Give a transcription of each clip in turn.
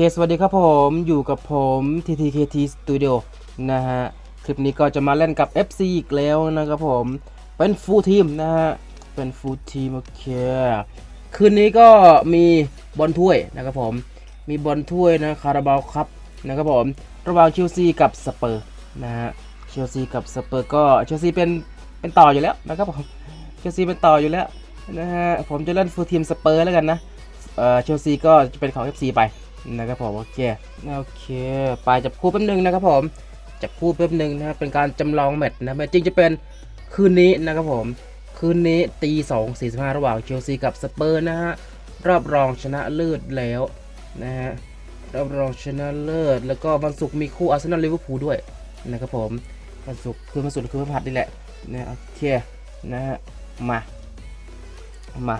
เคสวัสดีครับผมอยู่กับผม TTKT Studio นะฮะ คลิปนี้ก็จะมาเล่นกับ FC อีกแล้วนะครับผม เป็นฟูลทีมนะฮะ เป็นฟูลทีมโอเค คืนนี้ก็มีบอลถ้วยนะครับผม มีบอลถ้วยนะคาราบาวครับนะครับผม ระหว่างเชลซีกับสเปอร์นะฮะ เชลซีกับสเปอร์ก็เชลซีเป็นเป็นต่ออยู่แล้วนะครับผม เชลซีเป็นต่ออยู่แล้วนะฮะ ผมจะเล่นฟูลทีมสเปอร์แล้วกันนะเอ่อเชลซีก็จะเป็นของ FC ไป นะครับผมโอเคโอเคไปจับคู่แป๊บนึงนะครับผมจับคู่แป๊บนึงนะครับเป็นการจำลองแมตช์นะแมตช์จริงจะเป็นคืนนี้นะครับผมคืนนี้ตีสองสี่สิบห้าระหว่างเชลซีกับสเปอร์นะฮะรอบรองชนะเลิศแล้วนะฮะรอบรองชนะเลิศแล้วก็วันศุกร์มีคู่อาร์เซนอลลิเวอร์พูลด้วยนะครับผมวันศุกร์คือวันศุกร์คือวันพฤหัสนี่แหละนะโอเคนะฮะมามา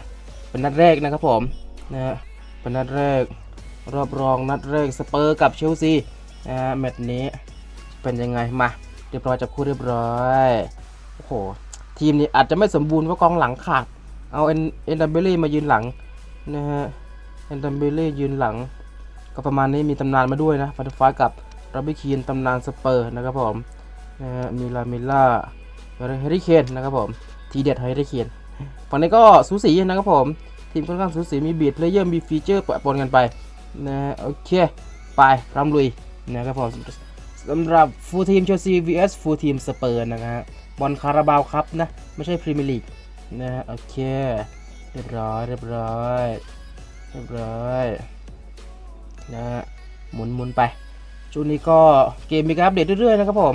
เป็นนัดแรกนะครับผมนะฮะเป็นนัดแรก รอบรองนัดแรกสเปอร์กับเชลซีนะฮะแมตช์นี้เป็นยังไงมาเรียบร้อยจับคู่เรียบร้อยโอ้โหทีมนี้อาจจะไม่สมบูรณ์เพราะกองหลังขาดเอาเอ็นเอ็นดัมเบลลี่มายืนหลังนะฮะเอ็นดัมเบลลี่ยืนหลัง ก็ประมาณนี้มีตำนานมาด้วยนะฟันฟ้ากับรับบิคีนตำนานสเปอร์นะครับผมนะฮะมีลาเมล่าเฮริเคนนะครับผมทีเด็ดเฮริเคนฝั่งนี้ก็สูสีนะครับผมทีมค่อนข้างสูสีมีบีดเพลเยอร์มีฟีเจอร์ปะปนกันไป นะโอเค ไปรำลุยนะครับผมสำหรับฟูลทีมเชลซี vs ฟูลทีมสเปอร์นะฮะบอลคาราบาวครับนะ ไม่ใช่พรีเมียร์ลีกนะฮะโอเค เรียบร้อยเรียบร้อยเรียบร้อยนะฮะหมุนหมุนไปช่วงนี้ก็เกมมีการอัปเดตเรื่อยๆนะครับผม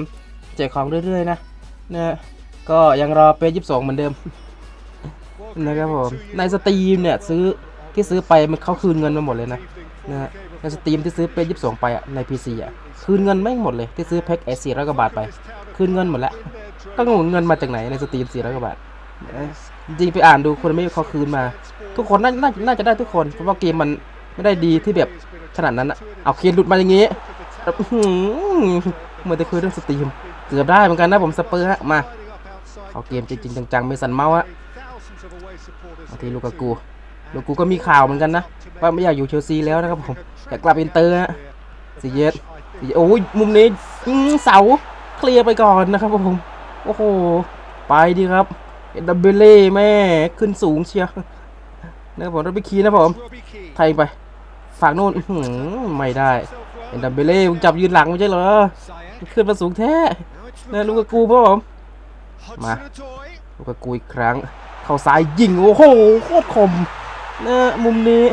แจกของเรื่อยๆนะนะก็ยังรอเป็น22เหมือนเดิมนะครับผมในสตรีมเนี่ยซื้อที่ซื้อไปมันเขาคืนเงินมาหมดเลยนะ นะฮะในสตรีมที่ซื้อเป็นยี่สิบสองไปอะใน PC อะคืนเงินไม่หมดเลยที่ซื้อแพ็คไอสี่ร้อยกว่าบาทไป คืนเงินหมดแล้วก็งงเงินมาจากไหนในสตรีมสี่ร้อยกว่าบาทจริงไปอ่านดูคนไม่เขาคืนมา ทุกคนน่าน่าน่าจะได้ทุกคนเพราะว่าเกมมันไม่ได้ดีที่แบบขนาดนั้นอะเอาเคียนหลุดมาอย่างงี้เหมือนจะคุยเรื่องสตรีมเกือบได้เหมือนกันนะผมสเปอร์ฮะมาเอาเกมจริงๆจังๆไม่สันเมาส์ฮะบาทีลูกากู ลูกกูก็มีข่าวเหมือนกันนะว่าไม่อยากอยู่เชลซีแล้วนะครับผมอยากกลับอินเตอร์ฮะสีเยสโอ้ยมุมนี้อืเสาเคลียร์ไปก่อนนะครับผมโอ้โหไปดีครับเอ็ดับเบเล่แม่ขึ้นสูงเชียวนะครับผมรับไปคีนะผมไทยไปฝากโน่นหือไม่ได้เอ็นดับเบเล่จับยืนหลังไม่ใช่เหรอขึ้นมาสูงแท้นะลูกกูพ่อผมมาลูกกูอีกครั้ง เข้าซ้ายยิงโอ้โหโคตรคม นะมุมนี้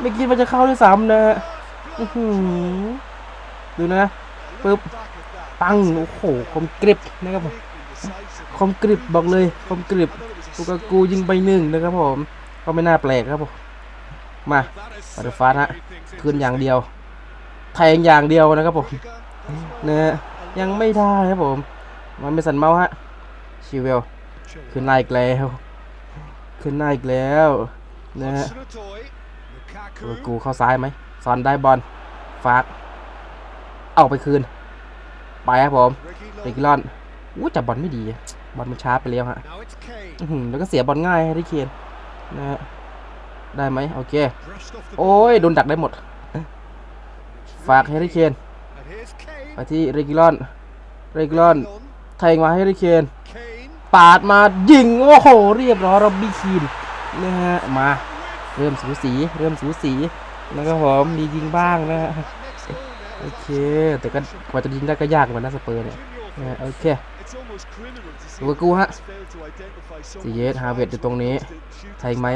ไม่คิดว่าจะเข้าด้วยซ้ำนะอื้อหือดูนะปึ๊บปังโอ้โหคมกริบนะครับผมคมกริบบอกเลยคมกริบลูกากูยิงไปหนึ่งนะครับผมก็ไม่น่าแปลกครับผมมามาดูฟ้าฮะคืนอย่างเดียวแทงอย่างเดียวนะครับผมนะยังไม่ได้ครับผม มันไม่สันเมาฮะชิเวลขึ้นหน้าอีกแล้วขึ้นหน้าอีกแล้ว นะฮะลูกากูเข้าซ้ายไหมซอนได้บอลฝากเอาไปคืน ไปครับผมเรกิลอนอู้จับบอลไม่ดี บอลมันช้าไปแล้วฮะอื้อหือแล้วก็เสียบอลง่ายให้ที่เคนนะฮะได้ไหมโอเค โอ้ยโดนดักได้หมด ฝากให้ที่เคนไปที่เรกิลอน เรกิลอนแทงมาให้ที่เคนปาดมายิง โอ้โห เรียบร้อยรับบี้คีน นะฮะมาเริ่มสูสีเริ่มสูสีนะครับผมมียิงบ้างนะฮะโอเค แต่ก็กว่าจะยิงได้ก็ยากเหมือนนะสเปอร์เนี่ยโอเคลูกกูฮะซีเยสฮาเวตอยู่ตรงนี้แทงไหม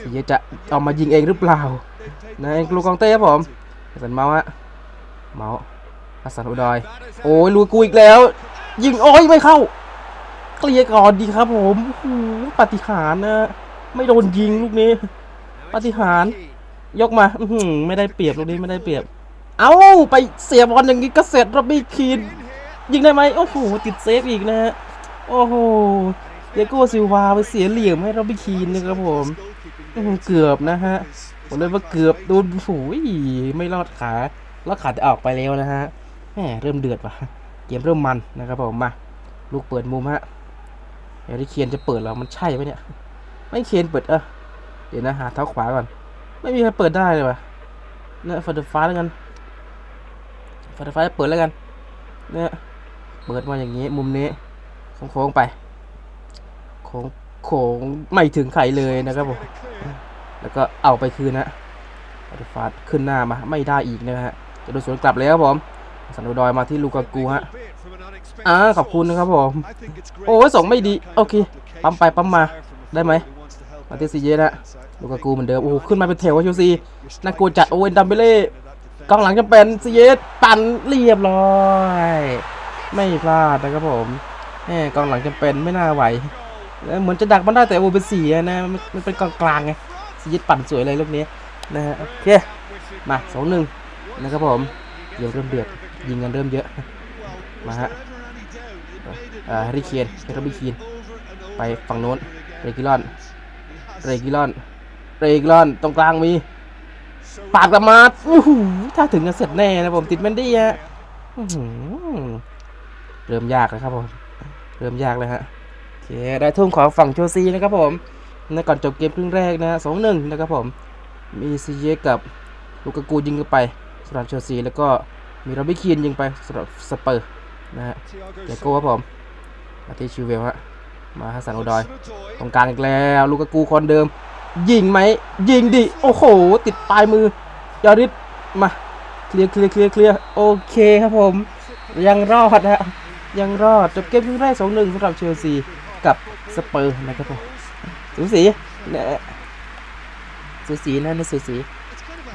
ซีเยสจะเอามายิงเองหรือเปล่านะเองลูกกองเต้ครับผมสันเมาส์ฮะเมาส์ฮัสซันอุดอยโอ้ยลูกกูอีกแล้ว ยิงโอ้ยไม่เข้า เคลียร์ก่อนดีครับผมโอ้ปาฏิหารนะ ไม่โดนยิงลูกนี้ปาฏิหาริย์ยกมาอืไม่ได้เปรียบลูกนี้ไม่ได้เปรียบ เอ้าไปเสียบอลอย่างนี้ก็เสร็จรับบี้คีนยิงได้ไหมโอ้โหติดเซฟอีกนะฮะโอ้โหเดโก้ซิลวาไปเสียเหลี่ยมให้รับบี้คีนนะครับผมเกือบนะฮะผมเลยว่าเกือบโดนโอ้โหไม่รอดขาแล้วขาจะออกไปแล้วนะฮะแหมเริ่มเดือดว่ะเกมเริ่มมันนะครับผมมาลูกเปิดมุมฮะเดี๋ยวที่เคียนจะเปิดแล้วมันใช่ไหมเนี่ย ไม่เคนเปิดเออเดี๋ยวนะหาเท้าขวาก่อน ไม่มีใครเปิดได้เลยวะเนี่ยฟันเดอร์ฟ้าแล้วกันฟันเดอร์ฟ้าเปิดแล้วกันเนี่ยเปิดมาอย่างนี้มุมนี้โค้งไปโค้งโค้งไม่ถึงใครเลยนะครับผมแล้วก็เอาไปคืนนะฟันเดอร์ฟ้าขึ้นหน้ามาไม่ได้อีกนะฮะจะโดนสวนกลับแล้วครับผมสันโดดอยมาที่ลูกากูฮะอ่าขอบคุณนะครับผม โอ้ส่งไม่ดี โอเค ปั๊มไปปั๊มมาได้ไหม มาเตซีเยนะลูกากูเหมือนเดิม โอ้โหขึ้นมาเป็นแถวว่าเชลซีน่ากลัวจัดโอ้ยดัมเบเล่กองหลังจำเป็นซีเยสปั่นเรียบร้อย ไม่พลาดนะครับผมแหมกองหลังจำเป็นไม่น่าไหวเหมือนจะดักมันได้แต่โอเป็นสีอะนะมันเป็นกองกลางไงซีเยสปั่นสวยเลยลูกนี้นะฮะโอเคมาสองหนึ่งนะครับผมเดี๋ยวเริ่มเดือดยิงกันเริ่มเยอะมาฮะอ่าแฮร์รี่เคนเฮร์รี่เคนไปฝั่งโน้นเรกิลอน เรกิลอน เรกิลอนตรงกลางมีปาดกลับมาอู้หูถ้าถึงจะเสร็จแน่นะผมติดแมนดี้ฮะเริ่มยากแล้วครับผม เริ่มยากเลยฮะโอเคได้ทุ่มของฝั่งโชซีนะครับผมในก่อนจบเกมครึ่งแรกนะสองหนึ่งนะครับผม มีซีเยกับลูกากูยิงไปสำหรับโชซีแล้วก็มีโรบบี้คีนยิงไปสำหรับสเปอร์นะฮะเดโก้ครับผมมาที่ชิวเวลฮะ มาฮัสซันโอดอยตรงกลางอีกแล้วลูกกูคนเดิม ยิงไหมยิงดิโอ้โห ติดปลายมือยอริสมาเคลียร์เคลียร์เคลียร์เคลียร์โอเคครับผม ยังรอดฮะยังรอดจบเกมครึ่งแรกสองหนึ่งสำหรับเชลซีกับสเปอร์นะครับผมสูสีนะสูสีนะนี่สูสี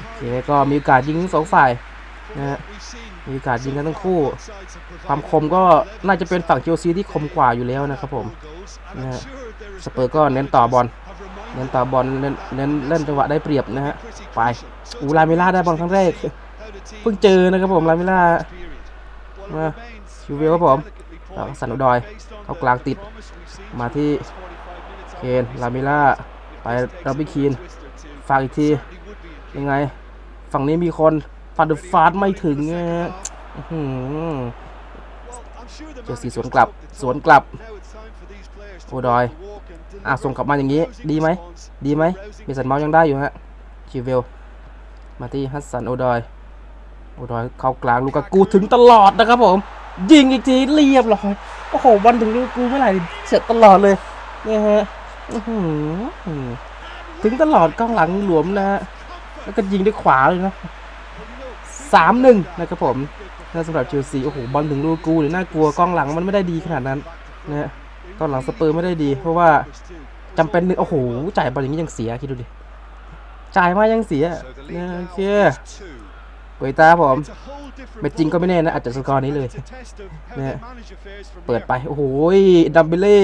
โอเคก็มีโอกาสยิงทั้งสองฝ่ายนะฮะ มีกาสยิงกันทั้งคู่ ความคมก็น่าจะเป็นฝั่งเชลซีที่คมกว่าอยู่แล้วนะครับผมนะฮะสเปอร์ก็เน้นต่อบอล เน้นต่อบอล เน้นเน้นเล่นจังหวะได้เปรียบนะฮะ ไป อูลาเมล่าได้บอลครั้งแรก เพิ่งเจอนะครับผมลาเมล่ามาชิวเวลครับผมแล้วสันอุดอยเข้ากลางติด มาที่เคนลาเมล่า ไปรับบิคีนฝากอีกที ยังไง ฝั่งนี้มีคน ฟาดฟาดไม่ถึงนะฮะอื้อหือเจอสีสวนกลับ สวนกลับโอดอย อะ ส่งกลับมาอย่างนี้ ดีไหม ดีไหมมีสันเมาส์ยังได้อยู่ฮะชิวเวล มาที่ฮัสซันโอดอย โอดอยเข้ากลางลูกากูถึงตลอดนะครับผม ยิงอีกทีเรียบร้อย โอ้โหบอลถึงลูกกูเมื่อไหร่เสร็จตลอดเลยเนี่ยฮะอื้อหือถึงตลอดกล้องหลังหลวมนะฮะ แล้วก็ยิงด้วยขวาเลยนะ สามหนึ่งนะครับผมน่าสำหรับเชลซีโอ้โหบอลถึงลูกกูเลยน่ากลัวกล้องหลังมันไม่ได้ดีขนาดนั้นนะกองหลังสเปอร์ไม่ได้ดี เพราะว่าจำเป็นโอ้โหจ่ายบอลอย่างนี้ยังเสียคิดดูดิจ่ายมายังเสียนะโอเคเปิดตาผมเม็ดจริงก็ไม่แน่นะอาจจะสกอร์นี้เลยเนี่เนี่ยเปิดไป โอ้โหดัมเบเล่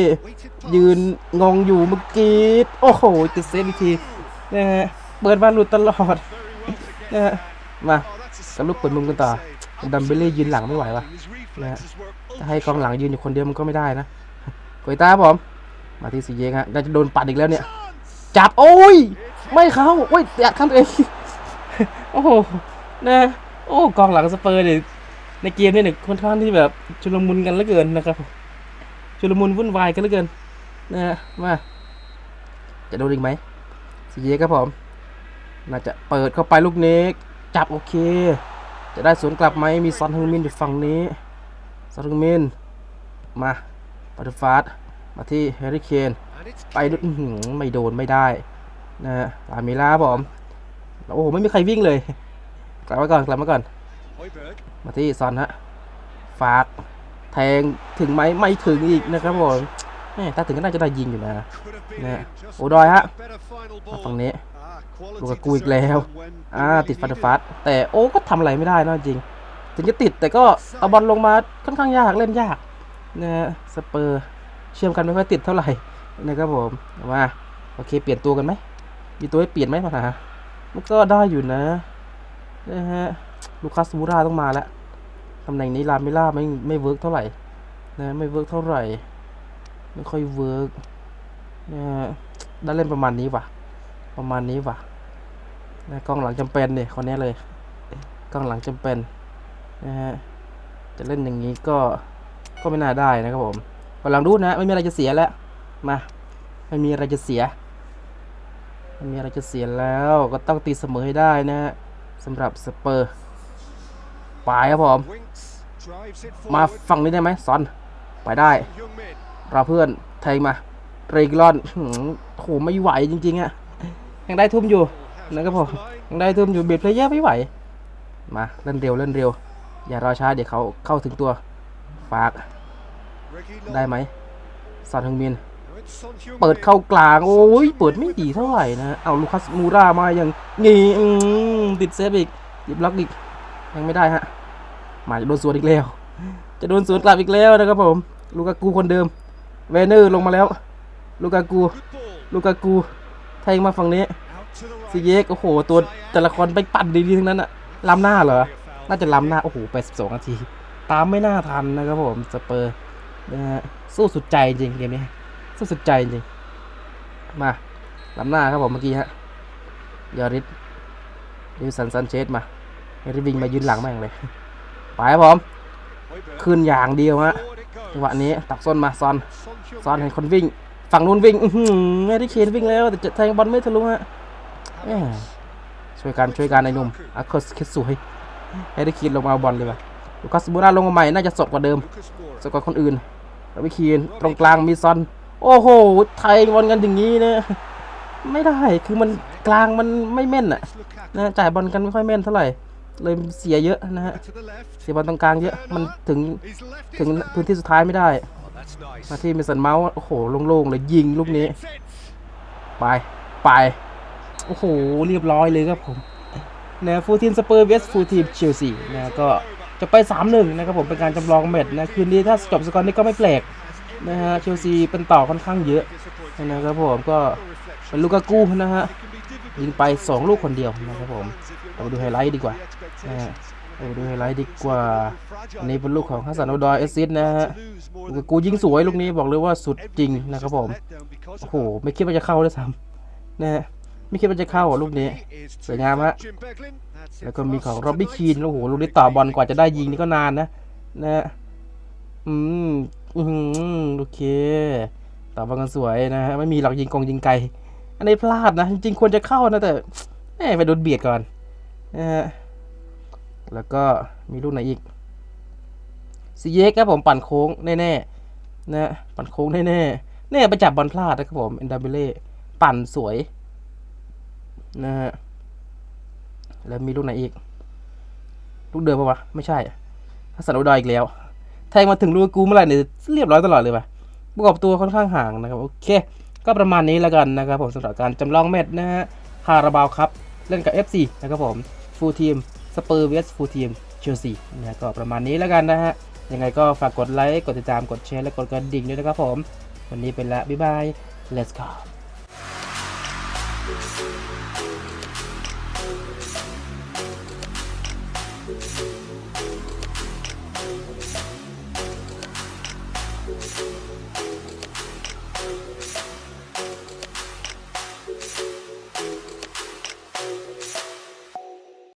ยืนงองอยู่เมื่อกี้โอ้โหติดเซฟอีกทีนะฮะเปิดมาหลุดตลอดนะฮะมา กับลูกเปิดมุมกันต่อดัมเบเล่ยืนหลังไม่ไหววะนะฮะจะให้กองหลังยืนอยู่คนเดียวมันก็ไม่ได้นะโกยตาครับผม มาที่สีเยงฮะน่าจะโดนปัดอีกแล้วเนี่ย จับโอ้ย ไม่เข้าโอ้ยแตะข้างตัวเองโอ้โหนะโอ้กองหลังสเปอร์เนี่ยในเกมนี่เนี่ยค่อนข้างที่แบบชุลมุนกันเหลือเกินนะครับผมชุลมุนวุ่นวายกันเหลือเกินนะฮะมาจะโดนอีกไหมสีเยครับผมน่าจะเปิดเข้าไปลูกนี้จับโอเค จะได้สวนกลับไหมมีซอนฮึงมินอยู่ฝั่งนี้ซอนฮึงมินมาปัตฟาสมาที่แฮร์รี่เคนไปดูอื้อหือไม่โดนไม่ได้นะฮะลามิล่าบผมโอ้โหไม่มีใครวิ่งเลย กลับมาก่อนกลับมาก่อน มาที่ซอนฮะฝากแทงถึงไหมไม่ถึงอีกนะครับผมแหม่ถ้าถึงก็น่าจะได้ยิงอยู่นะเนี่ยโอดอยฮะฝั่งนี้ ลูลูกกกับบกูกูอีอีกกแล้แล้ววอ่าติดฟันฟาสแต่โอ้ก็ทำอะไรไม่ได้เนอะจริง ถึงจะติดแต่ก็เอาบอลลงมาค่อนข้างยากเล่นยากนะฮะสเปอร์เชื่อมกันไม่ค่อยติดเท่าไหร่นะครับผมมาโอเค เปลี่ยนตัวกันไหมมีตัวให้เปลี่ยนไหมมาหามันก็ได้อยู่นะนะฮะลูคัสมูราต้องมาแล้วตำแหน่งนี้ลาเมล่าไม่ไม่เวิร์กเท่าไหร่นะไม่เวิร์กเท่าไหร่ไม่ค่อยเวิร์กนะฮะได้เล่นประมาณนี้ว่ะ ประมาณนี้ว่ะ นะกล้องหลังจำเป็นเนี่ยคนนี้เลย กล้องหลังจำเป็นนะฮะจะเล่นอย่างนี้ก็ก็ไม่น่าได้นะครับผมกำลังดูนะไม่มีอะไรจะเสียแล้วมาไม่มีอะไรจะเสียไม่มีอะไรจะเสียแล้วก็ต้องตีเสมอให้ได้นะฮะสำหรับสเปอร์ไปครับผมมาฝั่งนี้ได้ไหมซอนไปได้เราเพื่อนแทงมาเรกลอนโหไม่ไหวจริงๆอะยังได้ทุ่มอยู่ นะครับผมได้ทุ่มอยู่เบียดเพลเยอร์ไม่ไหว มาเล่นเร็วเล่นเร็ว อย่ารอช้าเดี๋ยวเขาเข้าถึงตัวฝาก ได้ไหมซอนฮึงมิน เปิดเข้ากลาง โอ้ยเปิดไม่ดีเท่าไหร่นะ เอาลูคัสมูรามาอย่างงี้ติดเซฟอีกติดบล็อกอีก ยังไม่ได้ฮะมาจะโดนสวนอีกแล้ว จะโดนสวนกลับอีกแล้วนะครับผม ลูกากูคนเดิม เวเนอร์ลงมาแล้ว ลูกากู ลูกากูแทงมาฝั่งนี้ ซีเยกโอ้โห ตัวแต่ละคนไปปั่นดีๆทั้งนั้นอะล้ำหน้าเหรอ น่าจะล้ำหน้า โอ้โห82นาที ตามไม่น่าทันนะครับผม สเปอร์นะฮะสู้สุดใจจริงเกมนี้ สู้สุดใจจริง มาล้ำหน้าครับผมเมื่อกี้ฮะยอริสดิวสันซันเชสมาเฮริวิงมายืนหลังแม่งเลย ไปครับผมขึ้นอย่างเดียวฮะจังหวะนี้ตักซ้นมาซอนซอนเห็นคนวิ่ง ฝั่งนู้นวิ่งอือหือไม่ได้เคนวิ่งแล้วแต่จะแทงบอลไม่ทะลุฮะ ช่วยกันช่วยกันไอ้นุ่มอาคอสคิดสวยให้ได้คีนลงมาบอลเลยว่ะลูคัสบูราลงมาใหม่น่าจะสดกว่าเดิมสกว่าคนอื่นแล้ววิคีนตรงกลางมีซอน โอ้โห ไทยบอลกันอย่างนี้เนี่ยไม่ได้คือมันกลางมันไม่แม่นอะนะจ่ายบอลกันไม่ค่อยแม่นเท่าไหร่ เลยเสียเยอะนะฮะเสียบอลตรงกลางเยอะมันถึงถึงพื้นที่สุดท้ายไม่ได้ มาที่มิสันเมาส์โอ้โหโล่งๆเลยยิงลูกนี้ ไปไป โอ้โห เรียบร้อยเลยครับผมนะฟูทีมสเปอร์เวสฟูทีมเชลซีนะก็จะไป 3-1 นะครับผม เป็นการจำลองแมตช์นะ คืนนี้ถ้าจบสกอร์นี้ก็ไม่แปลกนะฮะ เชลซีเป็นต่อค่อนข้างเยอะนะครับผม ก็เป็นลูกากูนะฮะ ยิงไป 2 ลูกคนเดียวนะครับผมเรามาดูไฮไลท์ดีกว่านะฮะเรามาดูไฮไลท์ดีกว่า อันนี้เป็นลูกของฮัสซันโอดอยเอซิสนะฮะลูกากูยิงสวยลูกนี้บอกเลยว่าสุดจริงนะครับผม โอ้โห ไม่คิดว่าจะเข้าด้วยซ้ำนะฮะ ไม่คิดว่าจะเข้าอะลูกนี้สวยงามฮะแล้วก็มีของร็อบบี้คีนโอ้โหลูกนี้ต่อบอลกว่าจะได้ยิงนี่ก็นานนะนะฮะอืมอืมโอเคต่อบอลกันสวยนะฮะไม่มีหรอกยิงกองยิงไกล อันนี้พลาดนะ จริงๆควรจะเข้านะแต่แหมไปโดนเบียดก่อนนะฮะแล้วก็มีลูกไหนอีกซีเยกครับผมปั่นโค้งแน่ๆนะปั่นโค้งแน่ๆเนี่ยไปจับบอลพลาดนะครับผมเอ็นดาเบเล่ปั่นสวย นะฮะแล้วมีลูกไหนอีก ลูกเดิมปะวะ ไม่ใช่ฮัสซันอุดอยอีกแล้ว แทงมาถึงลูกกูเมื่อไหร่เนี่ยเรียบร้อยตลอดเลยปะประกอบตัวค่อนข้างห่างนะครับ โอเค ก็ประมาณนี้แล้วกันนะครับผมสำหรับการจำลองแมตช์นะฮะคาราบาวครับ เล่นกับ FC นะครับผมฟูลทีมสเปอร์เวสฟูลทีมเชลซีนะฮะก็ประมาณนี้แล้วกันนะฮะ ยังไงก็ฝากกดไลค์ กดติดตาม กดแชร์ และกดกระดิ่งด้วยนะครับผม วันนี้เป็นละ บ๊ายบาย let's go